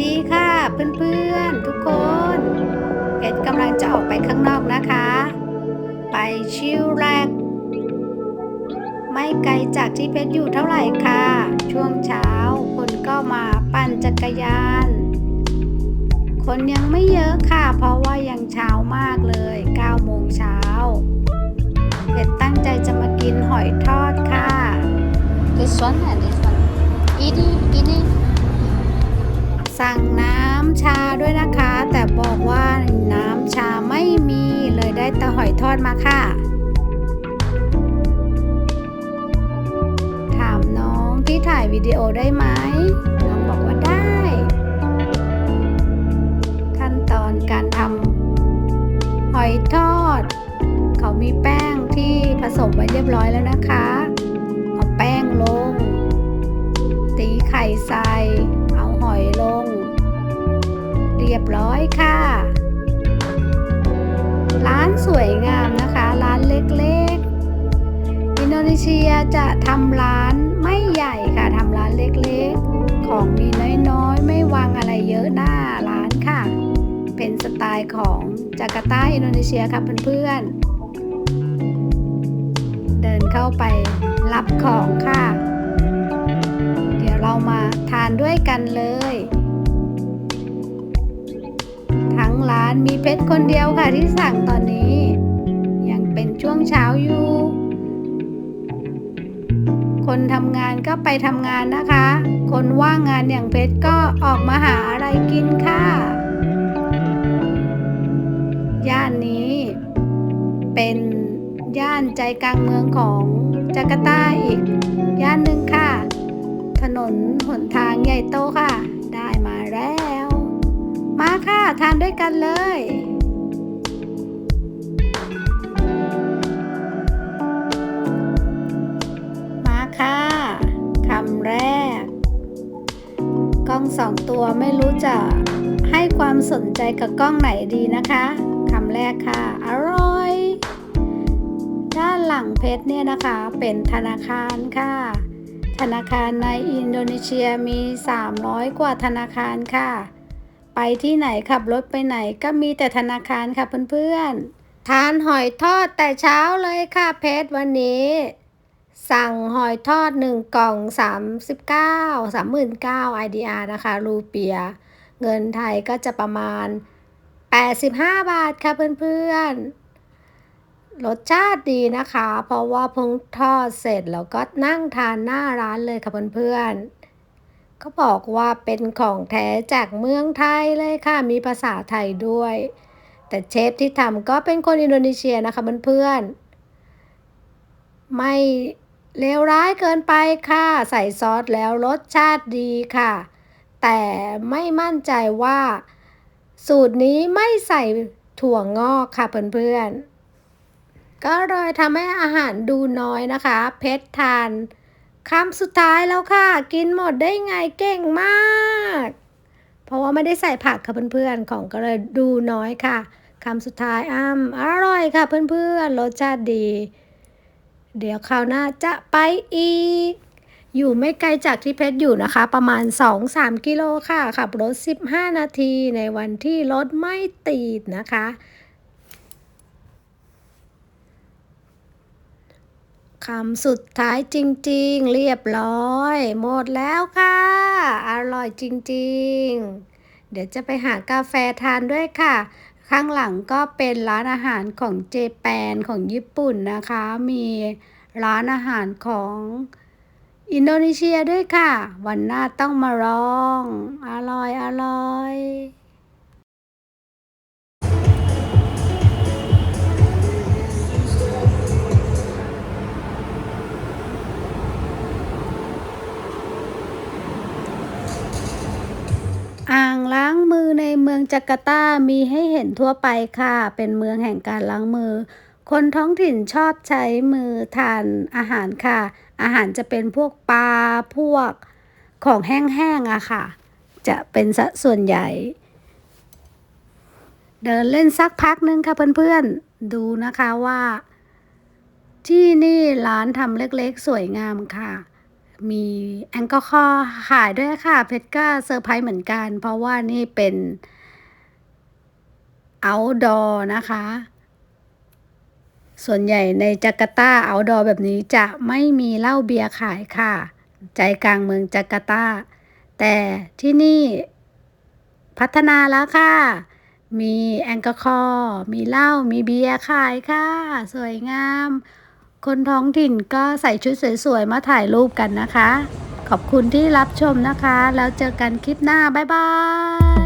ดีค่ะ เพื่อนๆ ทุกคนเพชรกำลังจะออกไปข้างนอกนะคะ ไปชิลแลกไม่ไกลจากที่เพชรอยู่เท่าไหร่ค่ะ ช่วงเช้าคนก็มาปั่นจักรยาน คนยังไม่เยอะค่ะ เพราะว่ายังเช้ามากเลย9โมงเช้าเพชรตั้งใจจะมากินหอยทอดค่ะ This one and this one eating eating สั่งน้ำชาด้วยนะคะ แต่บอกว่าน้ำชาไม่มีเลยได้แต่หอยทอดมาค่ะ ถามน้องที่ถ่ายวิดีโอได้ไหมน้องบอกว่าได้ ขั้นตอนการทำหอยทอด เขามีแป้งที่ผสมไว้เรียบร้อยแล้วนะคะ เอาแป้งลง ตีไข่ใส่ รียบร้อยค่ะ ร้านสวยงามนะคะ ร้านเล็กๆ อินโดนีเซียจะทำร้านไม่ใหญ่ค่ะทำร้านเล็กๆ ของมีน้อยๆ ไม่วางอะไรเยอะหน้าร้านค่ะ เป็นสไตล์ของจาการ์ตาอินโดนีเซียค่ะเพื่อนๆ เดินเข้าไปรับของค่ะ เดี๋ยวเรามาทานด้วยกันเลย ทั้งร้านมีเพชรคนเดียวค่ะที่สั่งตอนนี้ ยังเป็นช่วงเช้าอยู่ คนทำงานก็ไปทำงานนะคะ คนว่างงานอย่างเพชรก็ออกมาหาอะไรกินค่ะ ย่านนี้ เป็นย่านใจกลางเมืองของจาการ์ตาอีก ย่านหนึ่งค่ะ ถนนหนทางใหญ่โตค่ะ ค่ะ ทานด้วยกันเลยมาค่ะคำแรก กล้องสองตัวไม่รู้จะให้ความสนใจกับกล้องไหนดีนะคะคำแรกค่ะ อร่อย ด้านหลังเพชรเนี่ยนะคะ เป็นธนาคารค่ะ ธนาคารในอินโดนีเซียมี 300 กว่าธนาคารค่ะ ไปที่ไหนขับรถไปไหนก็มีแต่ธนาคารค่ะเพื่อนๆ ทานหอยทอดแต่เช้าเลยค่ะเพชรวันนี้ สั่งหอยทอด 1 กล่อง 39 39 IDR นะคะ รูเปีย เงินไทยก็จะประมาณ 85 บาทค่ะเพื่อนๆ รสชาติดีนะคะ เพราะว่าเพิ่งทอดเสร็จแล้วก็นั่งทานหน้าร้านเลยค่ะเพื่อนๆ เขาบอกว่าเป็นของแท้จากเมืองไทยเลยค่ะ มีภาษาไทยด้วย แต่เชฟที่ทำก็เป็นคนอินโดนีเซียนะคะเพื่อนๆ ไม่เลวร้ายเกินไปค่ะ ใส่ซอสแล้วรสชาติดีค่ะ แต่ไม่มั่นใจว่า สูตรนี้ไม่ใส่ถั่วงอกค่ะเพื่อนๆ ก็เลยทำให้อาหารดูน้อยนะคะ เพชรทาน คำสุดท้ายแล้วค่ะ กินหมดได้ไงเก่งมาก เพราะว่าไม่ได้ใส่ผักค่ะเพื่อนๆ ของก็เลยดูน้อยค่ะคำสุดท้ายอ้ำอร่อยค่ะเพื่อนๆ รสชาติดี เดี๋ยวคราวหน้าจะไปอีก อยู่ไม่ไกลจากที่เพชรอยู่นะคะ ประมาณ 2-3 กิโลค่ะ ขับรถ 15 นาทีในวันที่รถไม่ติดนะคะ คำสุดท้ายจริงๆ เรียบร้อย หมดแล้วค่ะ อร่อยจริงๆ เดี๋ยวจะไปหากาแฟทานด้วยค่ะ ข้างหลังก็เป็นร้านอาหารของเจแปนของญี่ปุ่นนะคะ มีร้านอาหารของอินโดนีเซียด้วยค่ะ วันหน้าต้องมาลอง อร่อยอร่อย จาการ์ตามีให้เห็นทั่วไปค่ะ เป็นเมืองแห่งการล้างมือ คนท้องถิ่นชอบใช้มือทานอาหารค่ะ อาหารจะเป็นพวกปลาพวกของแห้งๆอะค่ะ จะเป็นสส่วนใหญ่ เดินเล่นสักพักนึงค่ะเพื่อนๆ ดูนะคะว่า ที่นี่ร้านทำเล็กๆ สวยงามค่ะมีแอลกอฮอล์ขายด้วยค่ะ เพชรก็เซอร์ไพรส์เหมือนกัน เพราะว่านี่เป็น outdoor นะคะ ส่วนใหญ่ในจาการ์ตา outdoor แบบนี้จะไม่มีเหล้าเบียร์ขายค่ะ ใจกลางเมืองจาการ์ตา แต่ที่นี่พัฒนาแล้วค่ะ มีแอลกอฮอล์มีเหล้า มีเบียร์ขายค่ะ สวยงาม คนท้องถิ่นก็ใส่ชุดสวยๆ มาถ่ายรูปกันนะคะ ขอบคุณที่รับชมนะคะ แล้วเจอกันคลิปหน้า บ๊ายบาย